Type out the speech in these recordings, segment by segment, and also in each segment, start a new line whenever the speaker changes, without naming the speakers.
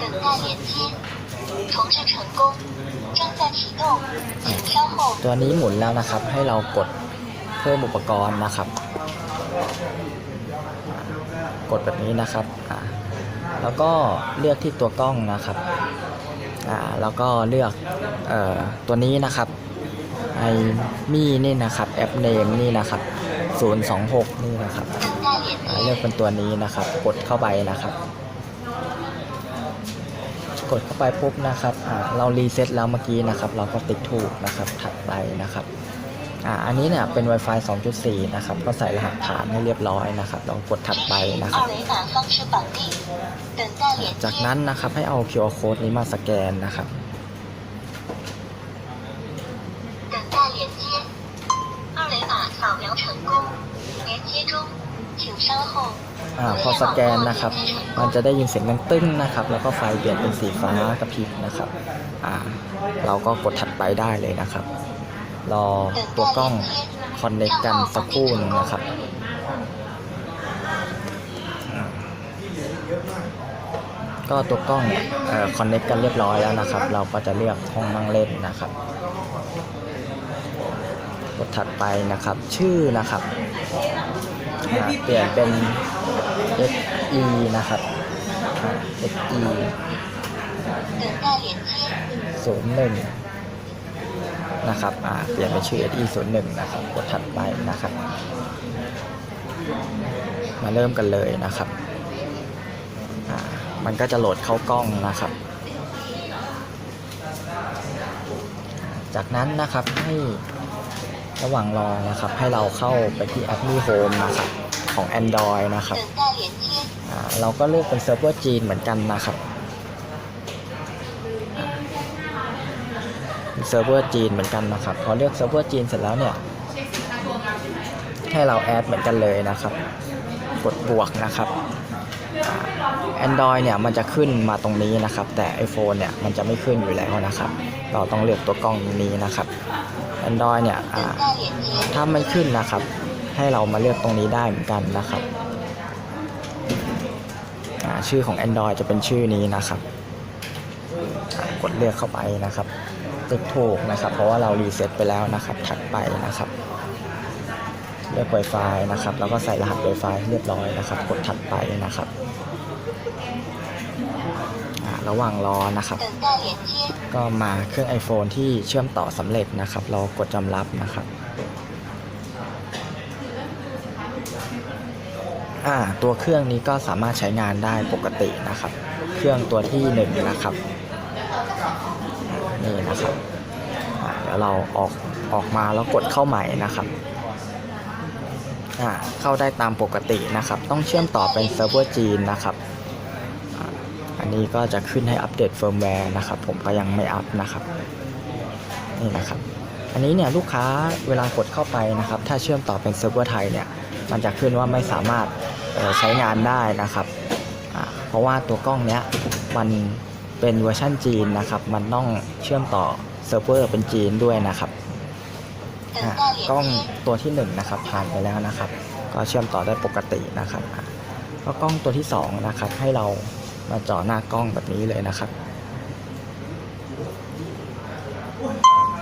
等待连接，重置成功，正在启动，请稍后。
ตัวนี้หมุนแล้วนะครับ ให้เรากดเพิ่มอุปกรณ์นะครับอ่ากดแบบนี้นะครับอ่าแล้วก็เลือกที่ตัวกล้องนะครับอ่าแล้วก็เลือกเอ่อตัวนี้นะครับไอมี่นี่นะครับแอปเนมนี่นะครับ026 นี่นะครับ
等待连
อ่า
接，
เลือกเป็นตัวนี้นะครับ กดเข้าไปนะครับ กดเข้าไปปุ๊บนะครับเรารีเซ็ตแล้วเมื่อกี้นะครับ เราก็ติดถูกนะครับถัดไปนะครับอันนี้เนี่ยเป็น Wi-Fi 2.4 นะครับ ก็ใส่รหัสผ่านให้เรียบร้อยนะครับลองกดถัดไปนะครับ จากนั้นนะครับให้เอา QR code นี้มาสแกนนะครับ พอสแกนนะครับ มันจะได้ยินเสียงดังตึ้งนะครับ แล้วก็ไฟเปลี่ยนเป็นสีฟ้ากระพริบนะครับเราก็กดถัดไปได้เลยนะครับ รอตัวกล้องคอนเนคกันสักครู่นึงนะครับก็ตัวกล้องเนี่ยคอนเนคกันเรียบร้อยแล้วนะครับ เราก็จะเลือกห้องนั่งเล่นนะครับ กดถัดไปนะครับ ชื่อนะครับ เปลี่ยนเป็น SE นะครับ
ครับ SE
ศูนย์หนึ่งนะครับ อ่า เปลี่ยนเป็นชื่อ SE ศูนย์หนึ่งนะครับ กดถัดไปนะครับ มาเริ่มกันเลยนะครับ อ่า มันก็จะโหลดเข้ากล้องนะครับ จากนั้นนะครับให้ ระหว่างรอนะครับให้เราเข้าไปที่ Apple Home นะครับของ Android นะครับเราก็เลือกเป็นเซิร์ฟเวอร์จีนเหมือนกันนะครับเซิร์ฟเวอร์จีนเหมือนกันนะครับพอเลือกเซิร์ฟเวอร์จีนเสร็จแล้วเนี่ยให้เราแอดเหมือนกันเลยนะครับ กดบวกนะครับ Android เนี่ยมันจะขึ้นมาตรงนี้นะครับ แต่ iPhone เนี่ยมันจะไม่ขึ้นอยู่แล้วนะครับ เราต้องเลือกตัวกล้องนี้นะครับ Android เนี่ยถ้ามันขึ้นนะครับ ให้เรามาเลือกตรงนี้ได้เหมือนกันนะครับชื่อของ Android จะเป็นชื่อนี้นะครับ กดเลือกเข้าไปนะครับเลืกถูกนะครับ เพราะว่าเรารีเซ็ตไปแล้วนะครับ ถัดไปนะครับ เลือก Wi-Fi นะครับ แล้วก็ใส่รหัส Wi-Fi เรียบร้อยนะครับ กดถัดไปนะครับ ระหว่างรอนะครับ ก็มาเครื่อง iPhone ที่เชื่อมต่อสำเร็จนะครับ เรากดจำมรับนะครับอ่าตัวเครื่องนี้ก็สามารถใช้งานได้ปกตินะครับ เครื่องตัวที่1นนะครับนี่นะครับเดี๋ยวเราออกออกมาแล้วกดเข้าใหม่นะครับเข้าได้ตามปกตินะครับ ต้องเชื่อมต่อเป็นเซิร์ฟเวอร์จีนนะครับ นี้ก็จะขึ้นให้อัปเดตเฟิร์มแวร์นะครับ ผมก็ยังไม่อัพนะครับ นี่นะครับ อันนี้เนี่ยลูกค้าเวลากดเข้าไปนะครับ ถ้าเชื่อมต่อเป็นเซิร์ฟเวอร์ไทยเนี่ย มันจะขึ้นว่าไม่สามารถใช้งานได้นะครับ เพราะว่าตัวกล้องเนี้ยมันเป็นเวอร์ชันจีนนะครับ มันต้องเชื่อมต่อเซิร์ฟเวอร์เป็นจีนด้วยนะครับกล้องตัวที่1นนะครับผ่านไปแล้วนะครับ ก็เชื่อมต่อได้ปกตินะครับแล้วกล้องตัวที่2นะครับให้เรา มาจ่อหน้ากล้องแบบนี้เลยนะครับ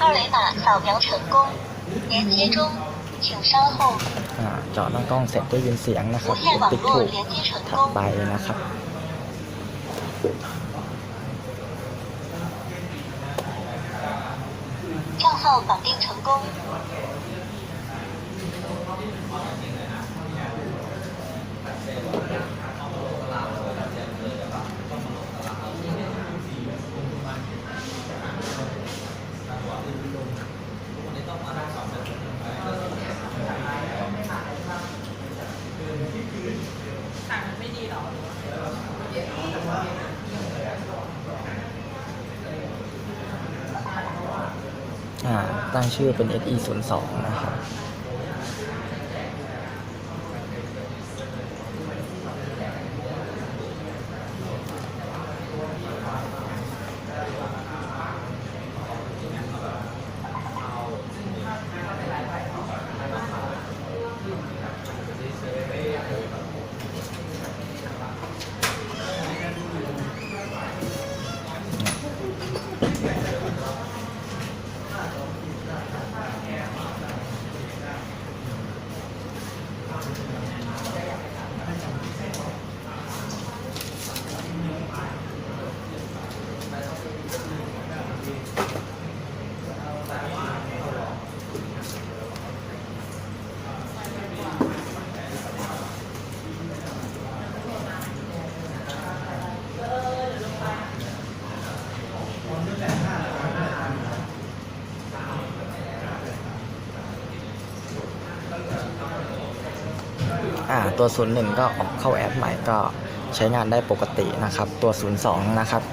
二维码扫描成功，连接中，请稍后。
อ่าเจาะหน้ากล้องเสร็จได้ยินเสียงนะครับ
无
ก
线
ด
网
ติ๊ก
络
ถูก
连接成
ถัด
功
ไป，นะครับ
账号绑定成功。
ตั้งชื่อเป็น SE 0 2 นะครับ อ่าตัว 01 ก็ออกเข้าแอปใหม่ก็ใช้งานได้ปกตินะครับ ตัว 02 นะครับ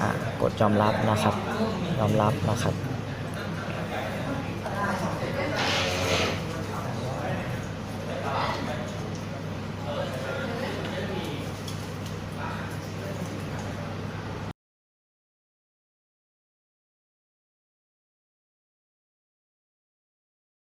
อ่ากดยอมรับนะครับ ยอมรับนะครับ